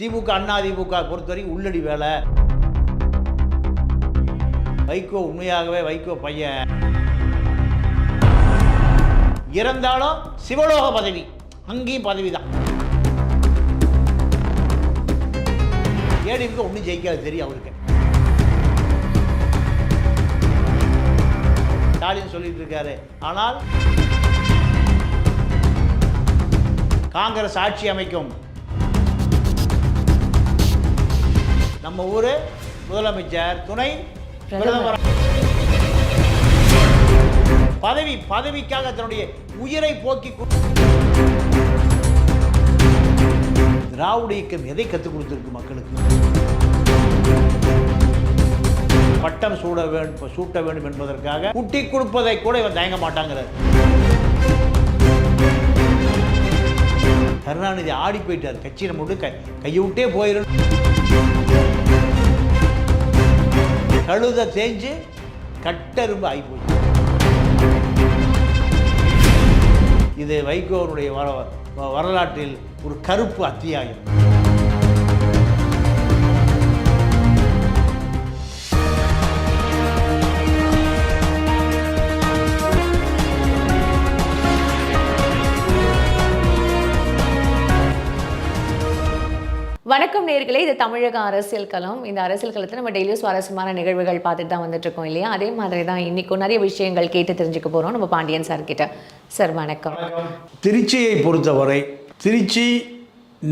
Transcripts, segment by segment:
திமுக அண்ணா திமுக பொறுத்தவரைக்கும் உள்ளடி வேலை. வைகோ உண்மையாகவே வைகோ பையன். இறந்தாலும் சிவலோக பதவி. அங்கேயும் பதவி தான் ஏடிஎம்கே ஒன்றும் ஜெயிக்காது தெரியும் அவருக்கு. ஸ்டாலின் சொல்லிட்டு இருக்காரு. ஆனால் காங்கிரஸ் ஆட்சி அமைக்கும். நம்ம ஊர் முதலமைச்சர் துணை பிரதமர். பதவி பதவிக்காக தன்னுடைய உயிரை போக்கி திராவிட இயக்கம் எதை கற்றுக் கொடுத்துருக்கு மக்களுக்கு? பட்டம் சூட வேண்டும் சூட்ட வேண்டும் என்பதற்காக குட்டி கொடுப்பதை கூட இவன் தயங்க மாட்டாங்கிறார். கருணாநிதி ஆடி போயிட்டார். கட்சியை நம்ம விட்டு கை கையை விட்டே போயிடும் கழுத தேஞ்சு கட்டெரும்பு ஆகி இது வைகோனுடைய வர வ- வரலாற்றில் ஒரு கருப்பு அத்தியாயம். நேர்களே இது தமிழக அரசியல் களம். இந்த அரசியல் களத்தில் நம்ம டெய்லியும் சுவாரஸ்யமான நிகழ்வுகள் பார்த்துட்டு தான் வந்துட்டுருக்கோம் இல்லையா? அதே மாதிரி தான் இன்னைக்கும் நிறைய விஷயங்கள் கேட்டு தெரிஞ்சுக்க போகிறோம் நம்ம பாண்டியன் சார் கிட்ட. சார் வணக்கம். திருச்சியை பொறுத்தவரை திருச்சி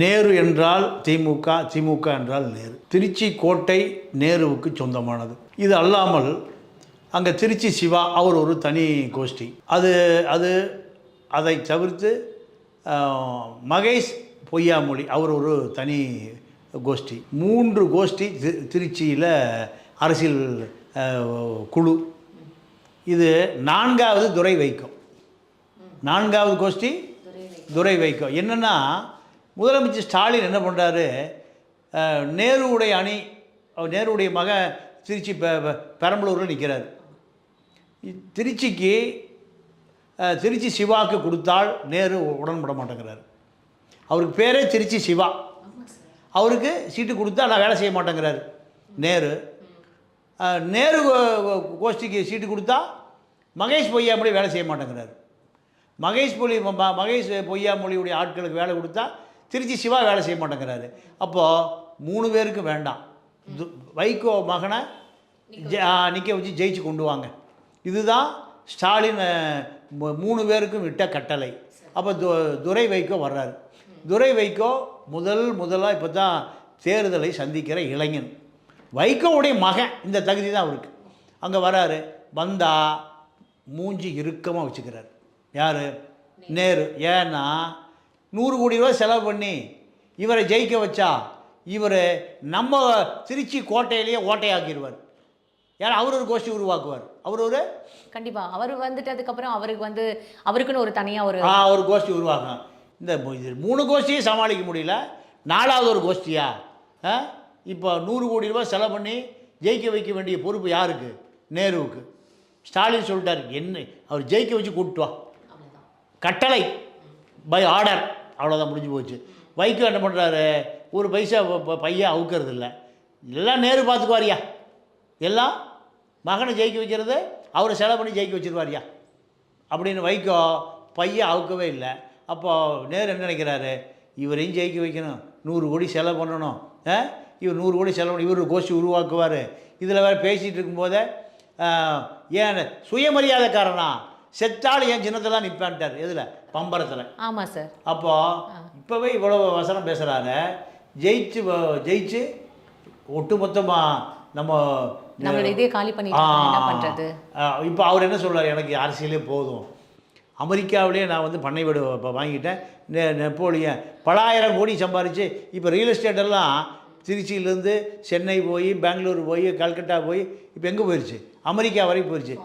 நேரு என்றால் திமுக திமுக என்றால் நேரு. திருச்சி கோட்டை நேருவுக்கு சொந்தமானது. இது அல்லாமல் அங்கே திருச்சி சிவா அவர் ஒரு தனி கோஷ்டி. அது அது அதை தவிர்த்து மகேஷ் பொய்யாமொழி அவர் ஒரு தனி கோஷ்டி. மூன்று கோஷ்டி திரு திருச்சியில் அரசியல் குழு. இது நான்காவது துறை வைக்கும் நான்காவது கோஷ்டி துறை வைக்கும் என்னென்னா முதலமைச்சர் ஸ்டாலின் என்ன பண்ணுறாரு நேருவுடைய அணி நேருடைய நேருவுடைய மகன் திருச்சி பெ- பெரம்பலூரில் நிற்கிறார் திருச்சிக்கு திருச்சி சிவாக்கு கொடுத்தால் நேரு உடன்பட மாட்டேங்கிறார். அவருக்கு பேரே திருச்சி சிவா. அவருக்கு சீட்டு கொடுத்தா நான் வேலை செய்ய மாட்டேங்கிறாரு. நேரு. நேரு கோஷ்டிக்கு சீட்டு கொடுத்தா மகேஷ் பொய்யாமொழி வேலை செய்ய மாட்டேங்கிறாரு. மகேஷ் பொலி மகேஷ் பொய்யாமொழியுடைய ஆட்களுக்கு வேலை கொடுத்தா திருச்சி சிவா வேலை செய்ய மாட்டேங்கிறாரு. அப்போது மூணு பேருக்கு வேண்டாம். வைகோ மகனை நிற்க வச்சு ஜெயிச்சு கொண்டு வாங்க. இதுதான் ஸ்டாலின் மூணு பேருக்கும் விட்ட கட்டளை. அப்போ து துரை வைகோ வர்றாரு. துரை வைகோ முதல் முதலாக இப்போ தான் தேர்தலை சந்திக்கிற இளைஞன். வைகோவுடைய மகன் இந்த தகுதி தான் அவருக்கு. அங்கே வராரு வந்தா மூஞ்சி இறுக்கமாக வச்சுக்கிறார். யார்? நேரு. ஏன்னா நூறு கோடி ரூபா செலவு பண்ணி இவரை ஜெயிக்க வச்சா இவர் நம்ம திருச்சி கோட்டையிலேயே ஓட்டையாக்கிடுவார். ஏன்னா அவர் ஒரு கோஷ்டி உருவாக்குவார். அவர் ஒரு கண்டிப்பா. அவர் வந்துட்டு அதுக்கப்புறம் அவருக்கு வந்து அவருக்குன்னு ஒரு தனியா ஒரு ஆ ஒரு கோஷ்டி உருவாக்கும் இந்த மூணு கோஷ்டியும் சமாளிக்க முடியல. நாலாவது ஒரு கோஷ்டியா? இப்போ நூறு கோடி ரூபாய் செலவு பண்ணி ஜெயிக்க வைக்க வேண்டிய பொறுப்பு யாருக்கு? நேருவுக்கு. ஸ்டாலின் சொல்லிட்டார் என்ன? அவர் ஜெயிக்க வச்சு கூப்பிட்டு வா. கட்டளை. By order. அவ்வளோதான் முடிஞ்சு போச்சு. வைகோ என்ன பண்ணுறாரு ஒரு பைசா பையன் அவுக்கிறது இல்லை. எல்லாம் நேரு பார்த்துக்குவாரியா எல்லாம்? மகனை ஜெயிக்க வைக்கிறது அவரை செலவு பண்ணி ஜெயிக்க வச்சிருவாரியா? அப்படின்னு வைகோ பையன் அவுக்கவே இல்லை. அப்போ நேரு என்ன நினைக்கிறாரு? இவரையும் ஜெயிக்க வைக்கணும். நூறு கோடி செலவு பண்ணணும்? இவர் நூறு கோடி செலவு பண்ணி இவர் கோஷ்டி உருவாக்குவார். இதில் வேறு பேசிகிட்டு இருக்கும்போதே ஏன் சுயமரியாதைக்காரனா? செத்தாலும் என் சின்னத்தெல்லாம் நிற்பான்ட்டார் எதில்? பம்பரத்தில். ஆமா சார். அப்போ இப்போவே இவ்வளோ வசனம் பேசுகிறாரு ஜெயிச்சு ஜெயிச்சு ஒட்டுமொத்தமாக நம்ம நம்மளோட இதே காலி பண்றது? இப்போ அவர் என்ன சொல்றாரு? எனக்கு அரசியலே போதும். அமெரிக்காவிலே நான் வந்து பண்ணை வீடு இப்போ வாங்கிட்டேன். நெ- நெப்போலியன் பலாயிரம் கோடி சம்பாரித்து இப்போ ரியல் எஸ்டேட் எல்லாம் திருச்சியிலேருந்து சென்னை போய் பெங்களூர் போய் கல்கட்டா போய் இப்போ எங்கே போயிடுச்சு அமெரிக்கா வரைக்கும் போயிடுச்சு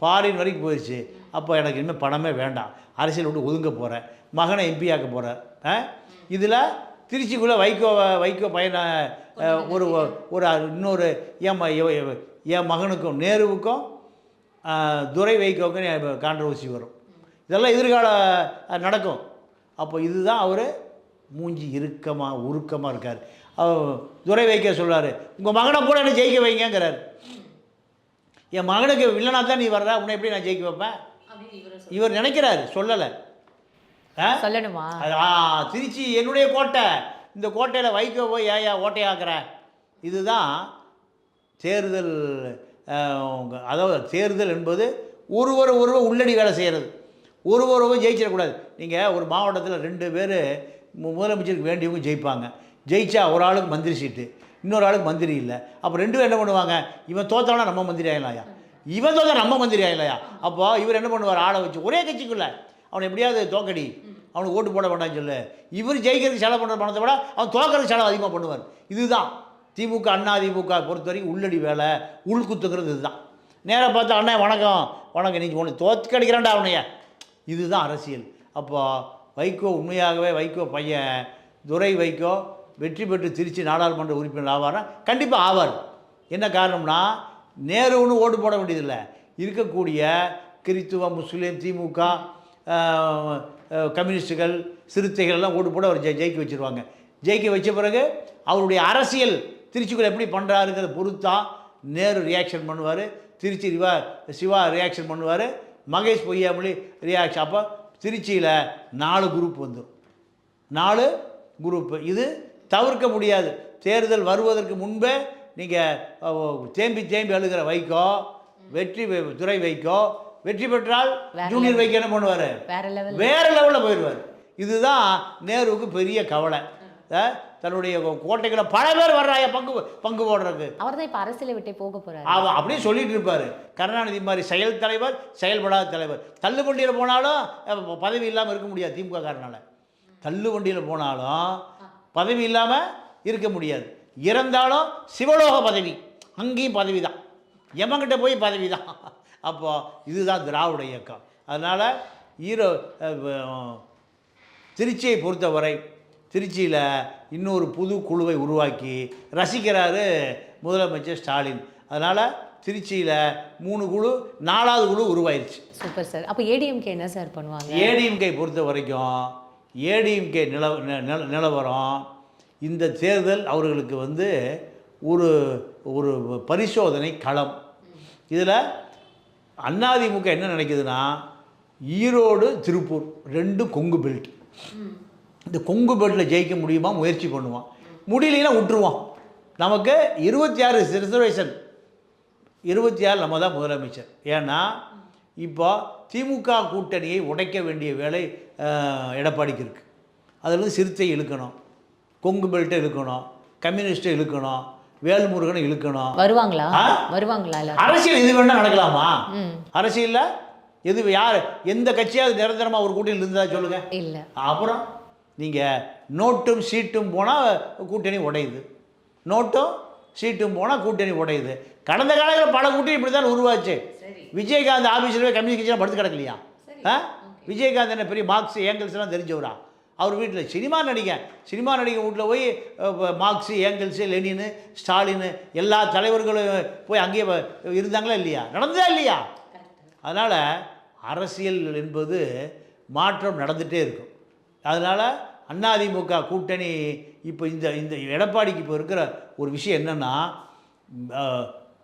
ஃபாரின் வரைக்கும் போயிடுச்சு அப்போ எனக்கு இனிமேல் பணமே வேண்டாம். அரசியல் விட்டு ஒதுங்க போகிறேன் மகனை எம்பி ஆக்க போகிறேன் இதில் திருச்சிக்குள்ளே வைகோ வைகோ பையனை ஒரு ஒரு இன்னொரு என் என் மகனுக்கும் நேருவுக்கும் துரை வைகோவுக்கும் கான்ட்ரவர்சி வரும். இதெல்லாம் எதிர்கால நடக்கும். அப்போ இதுதான் அவர் மூஞ்சி இறுக்கமாக உருக்கமாக இருக்கார். அவர் துரை வைக்க சொல்றாரு உங்கள் மகனை கூட என்ன ஜெயிக்க வைங்கங்கிறாரு. என் மகனுக்கு வில்லனா தான் நீ வர்ற உன்னை எப்படி நான் ஜெயிக்க வைப்பேன்? இவர் நினைக்கிறாரு சொல்லலை. சொல்லணுமா? திருச்சி என்னுடைய கோட்டை. இந்த கோட்டையில் வைக்க போய் ஏயா ஓட்டையாக்குற இதுதான் தேர்தல் அதாவது தேர்தல் என்பது ஒருவர் ஒருவர் உள்ளடி வேலை செய்கிறது ஒருவர் ஒருவரும் ஜெயிச்சிடக்கூடாது. நீங்கள் ஒரு மாவட்டத்தில் ரெண்டு பேர் முதலமைச்சருக்கு வேண்டியவங்க ஜெயிப்பாங்க. ஜெயிச்சா ஒரு ஆளுக்கு மந்திரி சீட்டு இன்னொரு ஆளுக்கு மந்திரி இல்லை. அப்போ ரெண்டு பேரும் என்ன பண்ணுவாங்க? இவன் தோத்தவனா நம்ம மந்திரி ஆகலாயா இவன் தோத்தா நம்ம மந்திரி ஆகலையா அப்போ இவர் என்ன பண்ணுவார்? ஆளை வச்சு ஒரே கட்சிக்குள்ள. அவனை எப்படியாவது தோக்கடி. அவனுக்கு ஓட்டு போட வேண்டாம்னு சொல்லு. இவர் ஜெயிக்கிறதுக்கு செலவு பண்ணுற பணத்தை விட அவன் தோக்கிறதுக்கு செலவு அதிகமாக பண்ணுவார். இதுதான். திமுக அண்ணா திமுக பொறுத்த வரைக்கும் உள்ளடி வேலை. உள்குத்துக்கிறது இதுதான். நேராக பார்த்தா அண்ணா வணக்கம். வணக்கம். நீ உனக்கு தோத்து கிடைக்கிறான்டா அவனைய. இதுதான் அரசியல். அப்போ வைகோ உண்மையாகவே வைகோ பையன் துரை வைகோ வெற்றி பெற்று திருச்சி நாடாளுமன்ற உறுப்பினர் ஆவாரா? கண்டிப்பாக ஆவார். என்ன காரணம்னா நேருன்னு ஓட்டு போட வேண்டியதில்லை. இருக்கக்கூடிய கிறித்துவ முஸ்லீம் திமுக கம்யூனிஸ்டுகள் சிறுத்தைகள் எல்லாம் ஓட்டு போட அவர் ஜெ ஜெயிக்க வச்சிருவாங்க. ஜெயிக்க வச்ச பிறகு அவருடைய அரசியல் திருச்சிக்குள்ள எப்படி பண்ணுறாருங்கிறத பொறுத்தா நேரு ரியாக்ஷன் பண்ணுவார். திருச்சி ரிவா சிவா ரியாக்ஷன் பண்ணுவார். மகேஷ் பொய்யாமொழி ரியாக்ஷன் அப்போ திருச்சியில் நாலு குரூப் வந்துடும் நாலு குரூப்பு இது தவிர்க்க முடியாது. தேர்தல் வருவதற்கு முன்பே நீங்கள் தேம்பி தேம்பி அழுகிற வைக்கோ வெற்றி துறை வைக்கோ வெற்றி பெற்றால் ஜூனியர் வைக்க என்ன பண்ணுவார்? வேற லெவல் வேற லெவலில் போயிடுவார். இதுதான் நேருவுக்கு பெரிய கவலை. தன்னுடைய கோட்டைகளை பல பேர் வர்றாங்க பங்கு பங்கு போடுறதுக்கு. அவர் தான் இப்ப அரசியலை விட்டே போக போறாரு. அவ அப்படியே சொல்லிட்டு இருப்பார். கருணாநிதி மாதிரி செயல் தலைவர் செயல்படாத தலைவர். தள்ளு வண்டியில் போனாலும் பதவி இல்லாமல் இருக்க முடியாது திமுக காரனால தள்ளு வண்டியில் போனாலும் பதவி இல்லாமல் இருக்க முடியாது. இறந்தாலும் சிவலோக பதவி. அங்கேயும் பதவி தான் எமன்கிட்ட போய் பதவி தான் அப்போ இதுதான் திராவிட இயக்கம். அதனால் ஈரோ திருச்சியை பொறுத்தவரை திருச்சியில் இன்னொரு புது குழுவை உருவாக்கி ரசிக்கிறாரு முதலமைச்சர் ஸ்டாலின். அதனால் திருச்சியில் மூணு குழு நாலாவது குழு உருவாயிருச்சு. Super sir. அப்ப ஏடிஎம்கே என்ன சார் பண்ணுவாங்க? ஏடிஎம்கே பொறுத்த வரைக்கும் ஏடிஎம்கே நில நிலவரம் இந்த தேர்தல் அவர்களுக்கு வந்து ஒரு ஒரு பரிசோதனை களம். இதில் அதிமுக என்ன நினைக்குதுன்னா ஈரோடு திருப்பூர் ரெண்டும் கொங்கு பெல்ட் இந்த கொங்கு பெல்ட்டில் ஜெயிக்க முடியுமா? முயற்சி பண்ணுவான். முடியலைன்னா விட்டுருவான். நமக்கு இருபத்தி ஆறு ரிசர்வேஷன் இருபத்தி ஆறு நம்ம தான் முதலமைச்சர். ஏன்னா இப்போ திமுக கூட்டணியை உடைக்க வேண்டிய வேலை எடப்பாடிக்கு இருக்குது அதில் வந்து சிறுத்தை இழுக்கணும். கொங்கு பெல்ட்டை இழுக்கணும். கம்யூனிஸ்ட்டை இழுக்கணும். வேல்முருகனை இழுக்கணும். வருவாங்களா? வருவாங்களா அரசியல் இது வேணா நடக்கலாமா? அரசியலில்? எது யார்? எந்த கட்சியாவது நிரந்தரமாக ஒரு கூட்டணியில் இருந்தா சொல்லுங்க. இல்ல. அப்புறம்? நீங்கள் நோட்டும் சீட்டும் போனால் கூட்டணி உடையுது. நோட்டும் சீட்டும் போனால் கூட்டணி உடையுது. கடந்த காலத்தில் பல கூட்டணி இப்படி தான் உருவாச்சு விஜயகாந்த் ஆஃபீஸில் போய் கட்சியெலாம் படுத்து கிடக்கலையா? ஆ? விஜயகாந்த் என்ன பெரிய மார்க்ஸ் ஏங்கல்ஸ்லாம் தெரிஞ்சவரா? அவர் வீட்டில் சினிமா நடிகன். சினிமா நடிகன் வீட்டில் போய் மார்க்ஸு ஏங்கல்ஸு லெனினு ஸ்டாலினு எல்லா தலைவர்களும் போய் அங்கேயே இருந்தாங்களா இல்லையா? நடந்ததா இல்லையா? அதனால் அரசியல் என்பது மாற்றம் நடந்துகிட்டே இருக்கும். அதனால் அதிமுக கூட்டணி இப்போ இந்த இந்த எடப்பாடிக்கு இப்போ இருக்கிற ஒரு விஷயம் என்னென்னா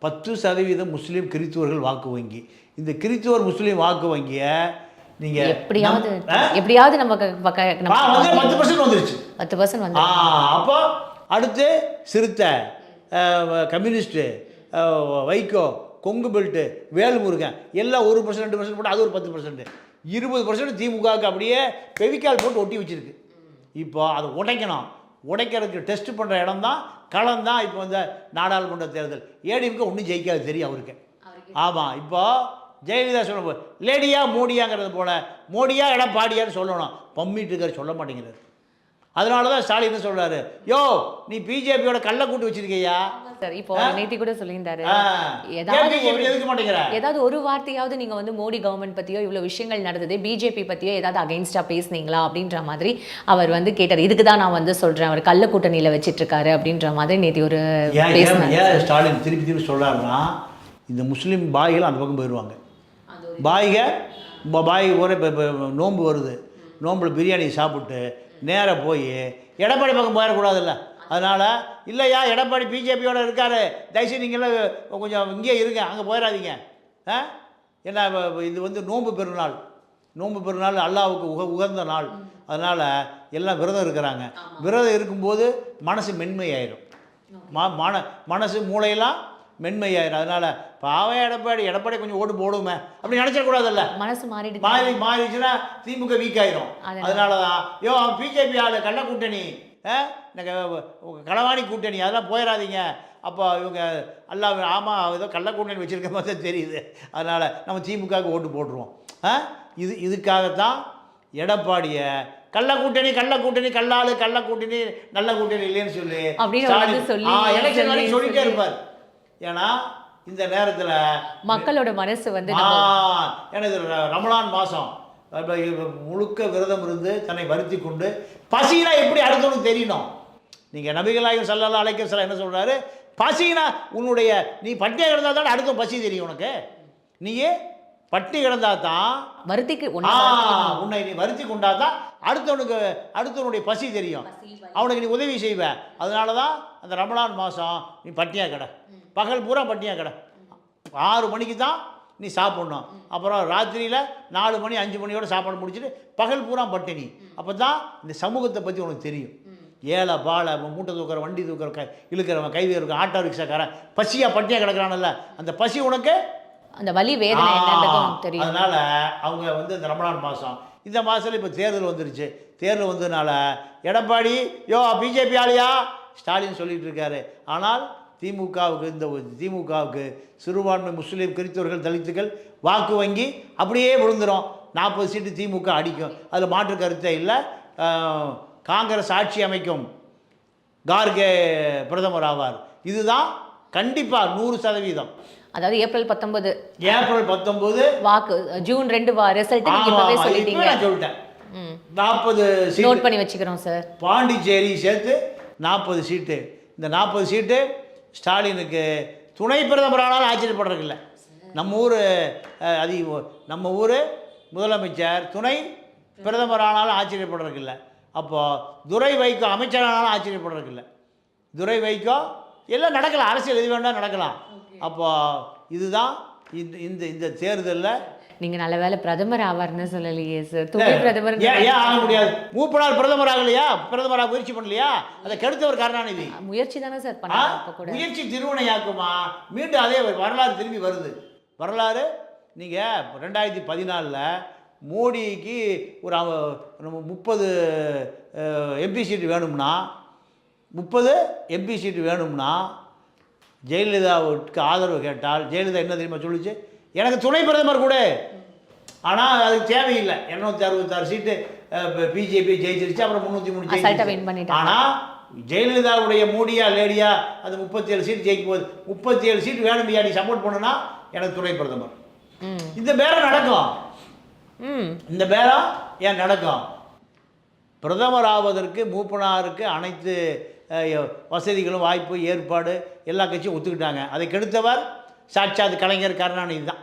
பத்து சதவீதம் முஸ்லீம் கிறித்துவர்கள் வாக்கு வங்கி. இந்த கிறித்துவர் முஸ்லீம் வாக்கு வங்கியை நீங்கள் எப்படியாவது எப்படியாவது நம்ம பத்து பர்சன்ட் வந்துருச்சு. பத்து பர்சன்ட் வந்து அப்போ அடுத்து சிறுத்தை கம்யூனிஸ்ட்டு வைகோ கொங்கு பெல்ட்டு வேல்முருகன் எல்லாம் ஒரு பர்சன்ட் ரெண்டு பர்சன்ட் போட்டு அது ஒரு பத்து பர்சன்ட் இருபது பர்சன்ட் திமுகவுக்கு அப்படியே பெவிக்கால் போட்டு ஒட்டி வச்சிருக்கு. இப்போ அதை உடைக்கணும். உடைக்கிறதுக்கு டெஸ்ட் பண்ணுற இடம் தான் களம் தான் இப்போ இந்த நாடாளுமன்ற தேர்தல். ஏடிஎம்க்கு ஒன்றும் ஜெயிக்காது தெரியும் அவருக்கு. ஆமாம் இப்போ ஜெயலலிதா சொல்ல லேடியா மோடியாங்கிறது போல மோடியா எடப்பாடியான்னு சொல்லணும். பம்மிட்டு இருக்காரு சொல்ல மாட்டேங்கிறாரு. அதனால தான் ஸ்டாலின் சொல்றாரு யோ நீ பிஜேபியோட கள்ள கூட்டு வச்சிருக்கையா? சார் இப்போ நேத்தி கூட சொல்லியிருந்தாரு. ஏதாவது ஏதாவது ஒரு வார்த்தையாவது நீங்க வந்து மோடி கவர்மெண்ட் பத்தியோ இவ்வளவு விஷயங்கள் நடந்தது பிஜேபி பத்தியோ ஏதாவது அகைன்ஸ்டா பேசுனீங்களா அப்படின்ற மாதிரி அவர் வந்து கேட்டார். இதுக்கு தான் நான் வந்து சொல்றேன் அவர் கள்ள கூட்டணியில வச்சிட்டு இருக்காரு அப்படின்ற மாதிரி நேத்தி ஒரு ஸ்டாலின் திருப்பி திருப்பி சொல்றாருன்னா இந்த முஸ்லீம் பாய்கள் அந்த பக்கம் போயிடுவாங்க பாய்க பாய் ஒரு நோன்பு வருது. நோம்பில் பிரியாணி சாப்பிட்டு நேராக போய் எடப்பாடி பக்கம் போயிடக்கூடாதுல்ல அதனால் இல்லையா எடப்பாடி பிஜேபியோட இருக்காரு. தயவுசெய்து நீங்களாம் கொஞ்சம் இங்கேயே இருங்க அங்கே போயிடாதீங்க ஆ? ஏன்னா இது வந்து நோன்பு பெருநாள். நோன்பு பெருநாள் அல்லாவுக்கு உக உகந்த நாள். அதனால் எல்லாம் விரதம் இருக்கிறாங்க. விரதம் இருக்கும்போது மனசு மென்மையாயிரும். ம மன மனசு மூளையெல்லாம் மென்மையாயிரும் அதனால் பாவம் எடப்பாடி எடப்பாடி கொஞ்சம் ஓட்டு போடுமே. அப்படி நினச்சிடக்கூடாதுல்ல. மனசு மாறிடுது. மாறி மாறிடுச்சுன்னா திமுக வீக் ஆயிரும். அதனால. அதனால தான் யோ அவன் பிஜேபி ஆளு கள்ள கூட்டணி. களவாணி கூட்டணி. அதெல்லாம் போயிடாதீங்க அப்போ இவங்க எல்லாம் ஆமாம் ஏதோ கள்ள கூட்டணி வச்சுருக்க மாதிரி தான் தெரியுது. அதனால் நம்ம திமுகவுக்கு ஓட்டு போட்டுருவோம். இது இதுக்காகத்தான் எடப்பாடியை கள்ள கூட்டணி கள்ள கூட்டணி கல்லாளு கள்ள கூட்டணி நல்ல கூட்டணி இல்லைன்னு சொல்லி வரைக்கும் சொல்லிட்டே சொல்லி. இருப்பார். ஏன்னா இந்த நேரத்தில் மக்களோட மனசு வந்து எனது ர- ரமலான் மாதம் முழுக்க விரதம் இருந்து தன்னை வருத்தி கொண்டு பசினா எப்படி அடுத்தவனுக்கு தெரியணும்? நீங்கள் நபிகளாயும் சல்லல்லா அலைக்க சொல்ல என்ன சொல்கிறாரு பசினா உன்னுடைய நீ பட்டினியாக கிடந்தா தான் அடுத்த பசி தெரியும் உனக்கு. நீயே பட்டினி கிடந்தா தான் வருத்திக்கு உன்னை நீ வருத்தி கொண்டா தான் அடுத்தவனுக்கு அடுத்தவனுடைய பசி தெரியும். அவனுக்கு நீ உதவி செய்வ. அதனால தான் அந்த ரமலான் மாதம் நீ பட்டினியாக கிட. பகல் பூரா பட்டினியாக கிட. ஆறு மணிக்கு தான் நீ சாப்பிட்ணும். அப்புறம் ராத்திரியில் நாலு மணி அஞ்சு மணியோட சாப்பாடு முடிச்சுட்டு பகல் பூரா பட்டினி. அப்போ தான் இந்த சமூகத்தை பற்றி உனக்கு தெரியும். ஏழை பாலை மூட்டை தூக்குற வண்டி தூக்குற கை இழுக்கிறவன் கைது இருக்க ஆட்டோ ரிக்ஷாக்காரன் பசியாக பட்டினியாக கிடக்குறானல்ல. அந்த பசி உனக்கு அந்த வலி வேதனை தெரியும். அதனால் அவங்க வந்து இந்த ரமலான் மாதம் இந்த மாதத்தில் இப்போ தேர்தல் வந்துருச்சு. தேர்தல் வந்ததுனால எடப்பாடி யோ பிஜேபி ஆளியா? ஸ்டாலின் சொல்லிட்டு இருக்காரு. ஆனால் திமுகவுக்கு இந்த திமுகவுக்கு சிறுபான்மை முஸ்லீம் கிறிஸ்தவர்கள் தலித்துகள் வாக்கு வங்கி அப்படியே விழுந்துரும். நாற்பது சீட்டு திமுக அடிக்கும். அதில் மாற்று கருத்தே இல்லை. காங்கிரஸ் ஆட்சி அமைக்கும். கார்கே பிரதமர் ஆவார். இதுதான் கண்டிப்பாக நூறு சதவீதம். அதாவது ஏப்ரல் பத்தொன்பது. ஏப்ரல் பத்தொம்போது வாக்கு ஜூன் ரெண்டு ரிசல்ட் நீங்க இப்பவே சொல்லிட்டீங்க. நான் சொல்லிட்டேன். நாற்பது நோட் பண்ணி வச்சுக்கிறோம் சார் பாண்டிச்சேரி சேர்த்து நாற்பது சீட்டு. இந்த நாற்பது சீட்டு ஸ்டாலினுக்கு துணை பிரதமர் ஆனாலும் ஆச்சரியப்படுறதுக்கு இல்லை. நம்ம ஊர் அதி நம்ம ஊர் முதலமைச்சர் துணை பிரதமர் ஆனாலும் ஆச்சரியப்படுறதுக்கு இல்லை. அப்போது துரை வைகோ அமைச்சரானாலும் ஆச்சரியப்படுறதுக்கு இல்லை. துரை வைகோ எல்லாம் நடக்கலாம். அரசியல் எது வேண்டாம் நடக்கலாம். அப்போ இதுதான் இந்த இந்த இந்த தேர்தலில் நீங்க நல்ல வேளை பிரதமர் ஆவார்னு சொல்லலையே சார் துணை பிரதமர் ஏன் ஆக முடியாது? மூப்பனார் பிரதமர் ஆகலையா? பிரதமராக முயற்சி பண்ணலையா? அதை கெடுத்தவர் கருணாநிதி. முயற்சி தானே சார் கூட. முயற்சி திருவினையாக்குமா மீண்டும் அதே வரலாறு திரும்பி வருது. வரலாறு நீங்கள் ரெண்டாயிரத்தி பதினாலில் மோடிக்கு ஒரு அவ- நம்ம முப்பது எம்பி சீட்டு வேணும்னா முப்பது எம்பி சீட்டு வேணும்னா ஜெயலலிதாவுக்கு ஆதரவு கேட்டால் ஜெயலலிதா என்ன தெரியுமா சொல்லுச்சு? எனக்கு துணை பிரதமர் கூட. ஆனால் அதுக்கு தேவையில்லை. இரநூத்தி அறுபத்தாறு சீட்டு பிஜேபி ஜெயிச்சிருச்சு அப்புறம் முந்நூற்றி மூணு. ஆனால் ஜெயலலிதாவுடைய மோடியா லேடியா அது முப்பத்தி ஏழு சீட் ஜெயிக்கும் போது முப்பத்தி ஏழு சீட் வேணுமையா நீ சப்போர்ட் பண்ணுனா? எனக்கு துணை பிரதமர். இந்த பேரம் நடக்கும். ம். இந்த பேரம் ஏன் நடக்கும்? பிரதமர் ஆவதற்கு மூப்பனாருக்கு அனைத்து வசதிகளும் வாய்ப்பு ஏற்பாடு எல்லா கட்சியும் ஒத்துக்கிட்டாங்க. அதை கெடுத்தவர் சாட்சாத் கலைஞர் கருணாநிதி தான்.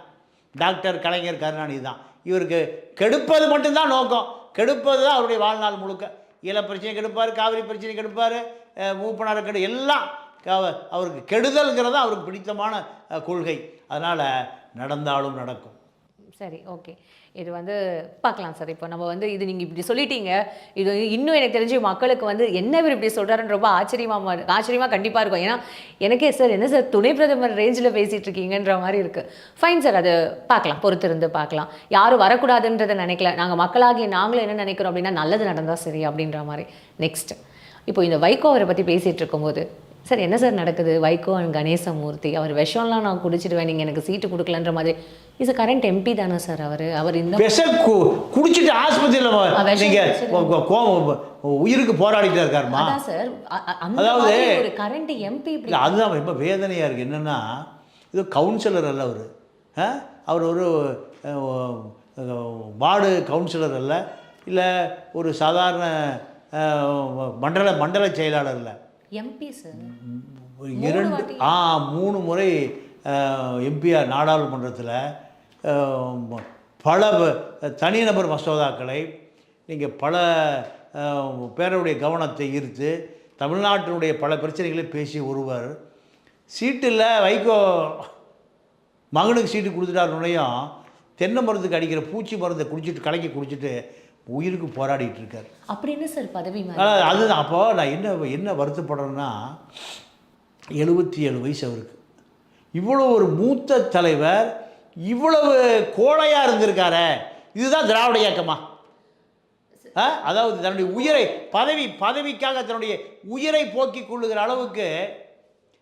டாக்டர் கலைஞர் கருணாநிதி தான். இவருக்கு கெடுப்பது மட்டும்தான் நோக்கம். கெடுப்பது தான் அவருடைய வாழ்நாள் முழுக்க. ஈழ பிரச்சனை கெடுப்பார் காவிரி பிரச்சனை கெடுப்பார் மூப்பனாரை கெடு எல்லாம் அவருக்கு கெடுதல்ங்கிறது அவருக்கு பிடித்தமான கொள்கை. அதனால் நடந்தாலும் நடக்கும். சரி ஓகே இது வந்து பார்க்கலாம் சார். இப்போ நம்ம வந்து இது நீங்கள் இப்படி சொல்லிட்டீங்க. இது இன்னும் எனக்கு தெரிஞ்சு மக்களுக்கு வந்து என்ன இவர் இப்படி சொல்கிறாருன்னு ரொம்ப ஆச்சரியமாக ஆச்சரியமாக கண்டிப்பாக இருக்கும். ஏன்னா எனக்கே சார் என்ன சார் துணை பிரதமர் ரேஞ்சில் பேசிகிட்டு இருக்கீங்கன்ற மாதிரி இருக்குது ஃபைன் சார் அது பார்க்கலாம். பொறுத்திருந்து பார்க்கலாம். யாரும் வரக்கூடாதுன்றதை நினைக்கல. நாங்கள் மக்களாகிய நாங்களும் என்ன நினைக்கிறோம் அப்படின்னா நல்லது நடந்தால் சரி அப்படின்ற மாதிரி. நெக்ஸ்ட் இப்போ இந்த வைகோ அவரை பற்றி பேசிகிட்டு இருக்கும்போது சார் என்ன சார் நடக்குது? வைகோ அண்ட் கணேசமூர்த்தி அவர் விஷம்லாம் நான் குடிச்சிடுவேன் நீங்கள் எனக்கு சீட்டு கொடுக்கலன்ற மாதிரி. இஸ் கரண்ட் எம்பி தானே சார் அவர்? அவர் இந்த குடிச்சிட்டு ஆஸ்பத்திரியில் விஷம் குடிச்சிட்டு. கோ- கோவம் உயிருக்கு போராடிட்டு இருக்காருமா? சார் அதாவது- ஒரு கரண்ட் எம்பி இப்படி அதுதான் ரொம்ப வேதனையாக இருக்குது என்னென்னா இது கவுன்சிலர் அல்ல அவர். அவர் ஒரு வார்டு கவுன்சிலர் அல்ல. இல்லை ஒரு சாதாரண மண்டல மண்டல செயலாளர் இல்லை எம்பி சார் இரண்டு. ஆ மூணு முறை எம்பிஆர் நாடாளுமன்றத்தில் பல தனிநபர் மசோதாக்களை நீங்கள் பல பேருடைய கவனத்தை ஈர்த்து தமிழ்நாட்டினுடைய பல பிரச்சனைகளை பேசிய ஒருவர் சீட்டில் வைகோ மகனுக்கு சீட்டு கொடுத்துட்டாருனையும் தென்னை மருந்துக்கு அடிக்கிற பூச்சி மருந்தை குடிச்சிட்டு கலக்கி குடிச்சிட்டு உயிருக்கு போராடிட்டு இருக்கார். அப்படி என்ன சார் பதவி அதுதான். அப்போ நான் என்ன என்ன வருத்தப்படுறேன்னா எழுபத்தி ஏழு வயசு அவருக்கு. இவ்வளோ ஒரு மூத்த தலைவர் இவ்வளவு கோழையாக இருந்திருக்காரே. இதுதான் திராவிட இயக்கமா? அதாவது தன்னுடைய உயிரை பதவி பதவிக்காக தன்னுடைய உயிரை போக்கிக் கொள்ளுகிற அளவுக்கு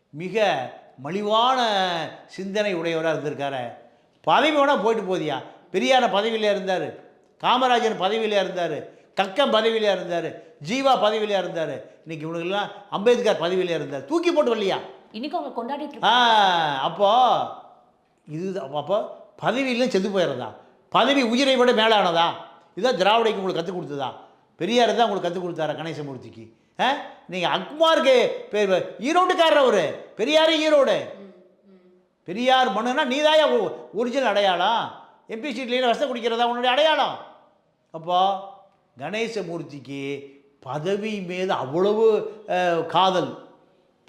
மிக மலிவான சிந்தனை உடையவராக இருந்திருக்காரு. பதவி வேணால் போயிட்டு போதியா பெரியார பதவியில் இருந்தார். காமராஜர் பதவியில் இருந்தார் கக்கம் பதவியில் இருந்தார் ஜீவா பதவியில் இருந்தார். இன்னைக்கு இவனுக்கெல்லாம் அம்பேத்கர் பதவியில் இருந்தார். தூக்கி போட்டு வரலையா? இன்னைக்கு அவங்க கொண்டாடிட்டு ஆ அப்போ இது அப்போ பதவியிலும் செத்து போயிடுறதா? பதவி உயிரை விட மேலானதா? இதுதான் திராவிடைக்கு உங்களுக்கு கற்றுக் கொடுத்ததா? பெரியார் தான் உங்களுக்கு கற்றுக் கொடுத்தாரா கணேசமூர்த்திக்கு? ஆ? நீங்கள் அக்மாருக்கு பேர் ஈரோட்டுக்காரர் அவர். பெரியாரே ஈரோடு. பெரியார் மண்ணுனா நீதாயா ஒரிஜினல் அடையாளம்? எம்பி சீட்லேயே வசதி குடிக்கிறதா உன்னுடைய அடையாளம்? அப்போ கணேசமூர்த்திக்கு பதவி மீது அவ்வளவு காதல்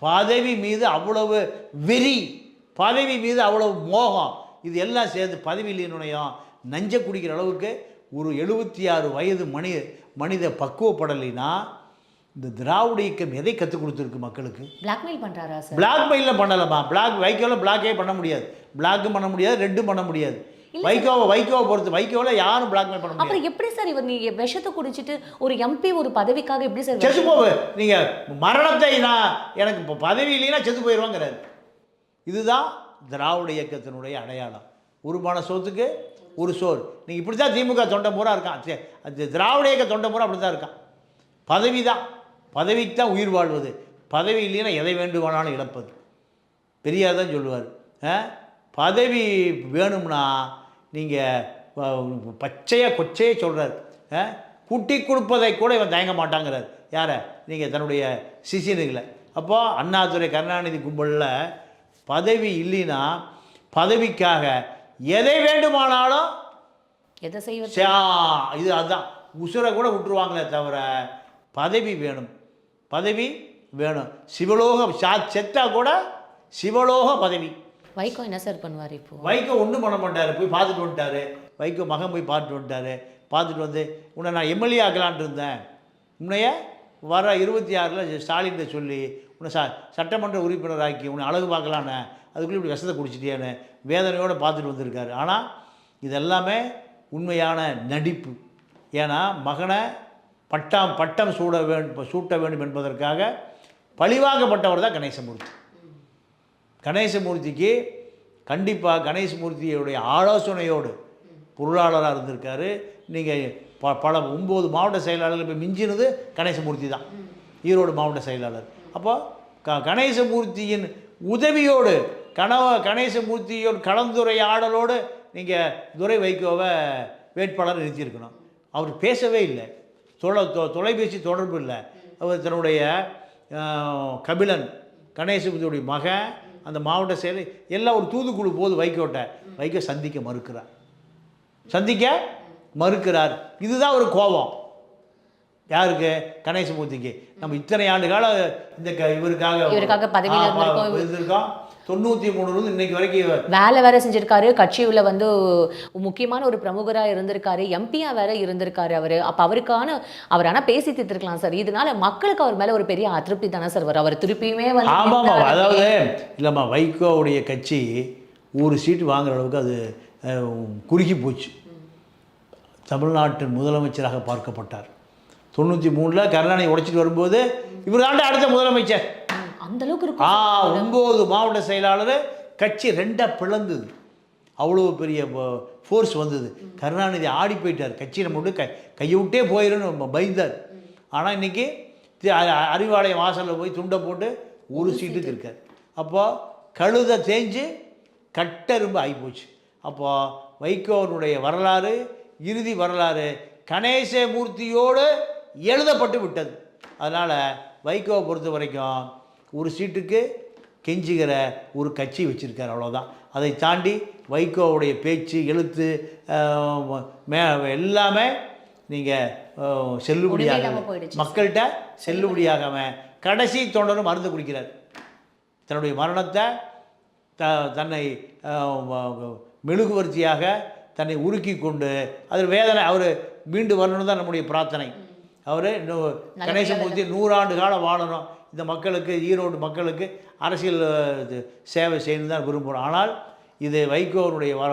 பதவி மீது அவ்வளவு வெறி பதவி மீது அவ்வளவு மோகம் இது எல்லாம் சேர்ந்து பதவி இல்லைன்னுடையும் நஞ்ச குடிக்கிற அளவுக்கு ஒரு எழுபத்தி ஆறு வயது மனி மனித பக்குவப்படலைன்னா இந்த திராவிட இயக்கம் எதை கற்றுக் கொடுத்துருக்கு மக்களுக்கு? பிளாக்மெயில் பண்றாரா சார் பிளாக்மெயிலில் பண்ணலாமா பிளாக் வைகோவில் பிளாக்கே பண்ண முடியாது. பிளாக்கும் பண்ண முடியாது ரெட்டும் பண்ண முடியாது. வைகோவை வைகோவை பொறுத்து வைகோவில் யாரும் பிளாக்மெயில் பண்ண முடியாது. அப்புறம் எப்படி சார் இவர் நீங்க விஷத்தை குடிச்சிட்டு ஒரு எம்பி ஒரு பதவிக்காக எப்படி சார் செத்து போவு நீங்கள் மரணத்தை நான் எனக்கு இப்போ பதவி இல்லைன்னா செத்து போயிடுவாங்கிறாரு இதுதான் திராவிட இயக்கத்தினுடைய அடையாளம். ஒரு மன சோத்துக்கு ஒரு சோறு. நீங்கள் இப்படி தான் திமுக தொண்டை பூரா இருக்கான். அது திராவிட இயக்க தொண்டை பூரா அப்படி தான் இருக்கான். பதவி தான் பதவிக்கு தான் உயிர் வாழ்வது. பதவி இல்லைன்னா எதை வேண்டுமானாலும் இழப்பது. பெரியார் தான் சொல்லுவார்? பதவி வேணும்னா நீங்கள் பச்சையாக கொச்சையே சொல்கிறார் குட்டி கொடுப்பதை கூட இவன் தயங்க மாட்டாங்கிறார். யாரை? நீங்கள் தன்னுடைய சிசினுகளை அப்போ அண்ணாதுரை கருணாநிதி கும்பலில் பதவி இல்லைன்னா பதவிக்காக எதை வேண்டுமானாலும் எதை செய்வது? சா இது அதுதான் உசுரை கூட விட்டுருவாங்களே தவிர பதவி வேணும். பதவி வேணும். சிவலோக சா செத்தா கூட சிவலோக பதவி. வைகோ என்ன சார் பண்ணுவார் இப்போ? வைகோ ஒன்றும் பண்ண மாட்டார். போய் பார்த்துட்டு வந்துட்டாரு. வைகோ மகன் போய் பார்த்துட்டு வந்துட்டாரு. பார்த்துட்டு வந்து உன்னை நான் எம்எல்ஏ ஆக்கலான்ட்டு இருந்தேன். உன்னைய வர இருபத்தி ஆறில் ஸ்டாலின்கிட்ட சொல்லி உன்னை ச சட்டமன்ற உறுப்பினர் ஆக்கி உன்னை அழகு பார்க்கலான்னு அதுக்குள்ளே இப்படி விஷத்தை குடிச்சிட்டியான்னு வேதனையோடு பார்த்துட்டு வந்திருக்காரு. ஆனால் இதெல்லாமே உண்மையான நடிப்பு. ஏன்னா மகனை பட்டம் பட்டம் சூட வேண்டும் சூட்ட வேண்டும் என்பதற்காக பழிவாகப்பட்டவர் தான் கணேசமூர்த்தி. கணேசமூர்த்திக்கு கண்டிப்பாக கணேசமூர்த்தியுடைய ஆலோசனையோடு பொருளாளராக இருந்திருக்காரு. நீங்கள் ப பல ஒம்பது மாவட்ட செயலாளர்கள் இப்போ மிஞ்சினது கணேசமூர்த்தி தான். ஈரோடு மாவட்ட செயலாளர். அப்போ க கணேசமூர்த்தியின் உதவியோடு கனவ கணேசமூர்த்தியோடு கலந்துரையாடலோடு நீங்கள் துரை வைகோவை வேட்பாளர் நிறுத்தியிருக்கணும். அவர் பேசவே இல்லை. தொலை தொ- தொலைபேசி தொடர்பு இல்லை. அவர் தன்னுடைய கபிலன் கணேசமூர்த்தியுடைய மகன் அந்த மாவட்ட செயலர் எல்லாம் ஒரு தூதுக்குழு போது வைகோட்ட வைகோ சந்திக்க மறுக்கிறார். சந்திக்க மறுக்கிறார். இதுதான் ஒரு கோபம். யாருக்கு? கணேசமூர்த்திக்கு. நம்ம இத்தனை ஆண்டு காலம் இந்த இவருக்காக இவருக்காக பதவியில இருந்திருக்கோம். தொண்ணூற்றி மூணுலேருந்து இன்னைக்கு வரைக்கும் வேலை வேற செஞ்சிருக்காரு. கட்சியுள்ள வந்து முக்கியமான ஒரு பிரமுகரா இருந்திருக்காரு. எம்பியா வேற இருந்திருக்காரு அவரு. அப்ப அவருக்கான அவர் ஆனா பேசி தீர்த்திருக்கலாம் சார். இதனால மக்களுக்கு அவர் மேல ஒரு பெரிய அதிருப்தி தானே சார் வரும். அவர் திருப்பியுமே வந்து. அதாவது இல்லைம்மா வைகோவுடைய கட்சி ஒரு சீட்டு வாங்குற அளவுக்கு அது குறுகி போச்சு. தமிழ்நாட்டின் முதலமைச்சராக பார்க்கப்பட்டார். தொண்ணூற்றி மூணில் கருணாநிதி உடைச்சிட்டு வரும்போது இவர் தாண்ட அடுத்த முதலமைச்சர். அந்த அளவுக்கு ஆ இருக்கும் ஒம்பது மாவட்ட செயலாளர் கட்சி ரெண்டாக பிளந்தது. அவ்வளோ பெரிய ஃபோர்ஸ் வந்தது. கருணாநிதி ஆடி போயிட்டார். கட்சி நம்ம விட்டு கை கையை விட்டே போயிடும்னு பயந்தார். ஆனால் இன்றைக்கி அறிவாலயம் வாசலில் போய் துண்டை போட்டு ஒரு சீட்டுக்கு இருக்கார். அப்போது கழுதை தேஞ்சு கட்டெரும்பு ஆகிப்போச்சு அப்போது வைகோவனுடைய வரலாறு இறுதி வரலாறு கணேசமூர்த்தியோடு எழுதப்பட்டு விட்டது. அதனால் வைகோவை பொறுத்த வரைக்கும் ஒரு சீட்டுக்கு கெஞ்சுகிற ஒரு கட்சி வச்சுருக்கார் அவ்வளோதான் அதை தாண்டி வைகோவுடைய பேச்சு எழுத்து மே எல்லாமே நீங்கள் செல்லுபடியாக. மக்கள்கிட்ட செல்லுபடியாகாம கடைசி தொண்டரும் மருந்து குடிக்கிறார். தன்னுடைய மரணத்தை த தன்னை மெழுகுவர்த்தியாக தன்னை உருக்கி கொண்டு அதில் வேதனை அவர் மீண்டு வரணும் தான் நம்முடைய பிரார்த்தனை. அவர் கணேசமூர்த்தி நூறாண்டு காலம் வாழணும். இந்த மக்களுக்கு ஈரோடு மக்களுக்கு அரசியல் சேவை செய்யணும் தான் விரும்புகிறோம் ஆனால் இது வைகோனுடைய வர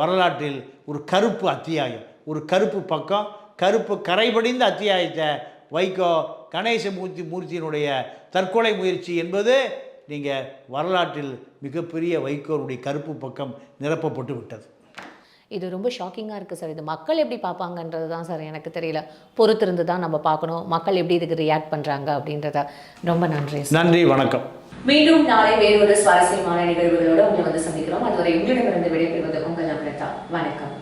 வரலாற்றில் ஒரு கருப்பு அத்தியாயம். ஒரு கருப்பு பக்கம் கருப்பு கரைபடிந்த அத்தியாயத்தை வைகோ கணேசமூர்த்தி மூர்த்தியினுடைய தற்கொலை முயற்சி என்பது நீங்கள் வரலாற்றில் மிகப்பெரிய வைகோனுடைய கருப்பு பக்கம் நிரப்பப்பட்டு விட்டது. இது ரொம்ப ஷாக்கிங்காக இருக்குது சார் இது மக்கள் எப்படி பார்ப்பாங்கன்றது தான் சார் எனக்கு தெரியல. பொறுத்திருந்து தான் நம்ம பார்க்கணும். மக்கள் எப்படி இதுக்கு ரியாக்ட் பண்ணுறாங்க அப்படின்றத. ரொம்ப நன்றி நன்றி வணக்கம். மீண்டும் நாளை வேறொரு சுவாரஸ்யமான நிகழ்வுகளோடு உங்களை வந்து சந்திக்கிறோம். அதுவரை உங்களிடமிருந்து விடைபெறுவது உங்கள் அமிர்தா. வணக்கம்.